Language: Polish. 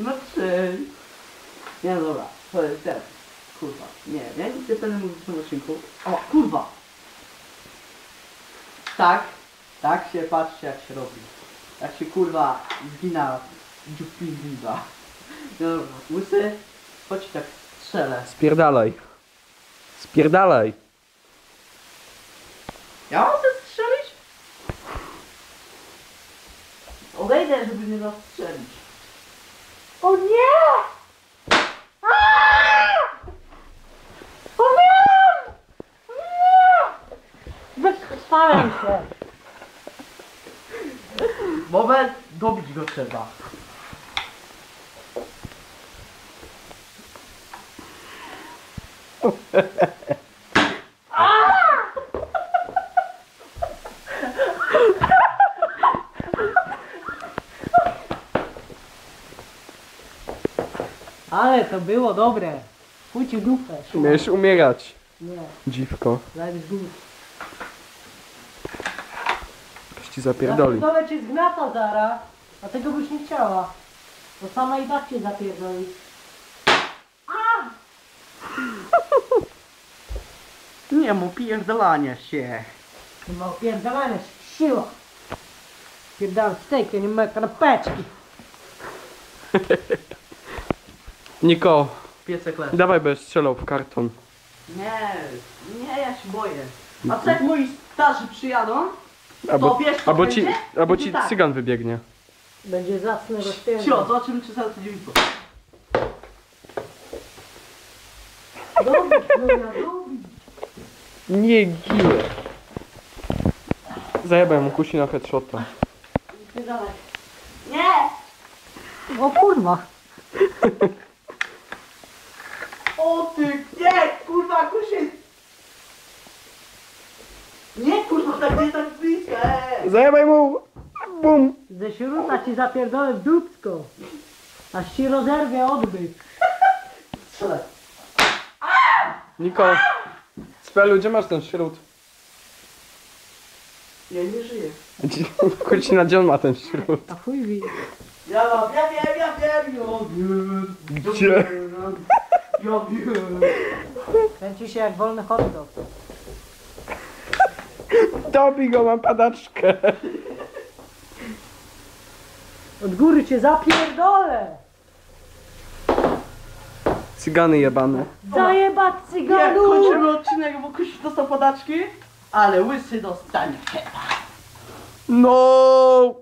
No trzy. Nie no dobra, to jest teraz. Kurwa, nie, ja nic nie będę mówić w tym odcinku. O, kurwa! Tak, tak się patrzcie jak się robi. Jak się kurwa zgina dziupli zbiba. No dobra, łysy, chodź tak strzelę. Spierdalaj. Spierdalaj. Ja mam ze strzelić? Odejdę, żeby nie zastrzelić. O nie! O nie! Wykrwawiam się. Moment, dobić go trzeba. Ale to było dobre. Chuj ci dupę. Umiesz umierać, Nie, dziwko. zajdziesz dół. Ktoś ci zapierdoli. Zapierdolę cię zgnata zara, a tego byś nie chciała. Bo sama i tak cię zapierdoli. Nie mu pierdolania się. Ty ma opierdalane siła. Pierdal steak, ja nie ma kanapeczki. Niko, Piesek leży. dawaj będziesz strzelał w karton. Nie, nie, ja się boję. A co jak moi starzy przyjadą? Albo, wiesz, co albo ci, będzie? albo Będzie ci tak. cygan wybiegnie. Będzie zacny Cio, rozpięty. zobaczymy czy zaraz będzie jutro. Dobić, no ja dobić. Nie giję. Zajebaj mu kusi na headshota. Pierdalaj. Nie! O kurwa. O ty, nie, kurwa, kusi! Nie, kurwa, tak nie tak blisko. Zajebaj mu! Bum! Ze śruta ci zapierdolę w dupsko. Aż ci rozerwie odbyt. Strzelaj. Niko, Spelu, gdzie masz ten śród? Ja nie żyję. Chodź na gdzie on ma ten śród? A chuj wi. Ja mam, ja wiem, ja wiem, ja wiem. Gdzie? Ja wiem. Kręci się jak wolny hot dog. Dobij go, mam padaczkę. Od góry cię zapierdolę. Cygany jebane. Zajebać Nie, cyganu. kończymy odcinek, bo Kusi dostał podaczki, ale Łysy dostanie chyba. No!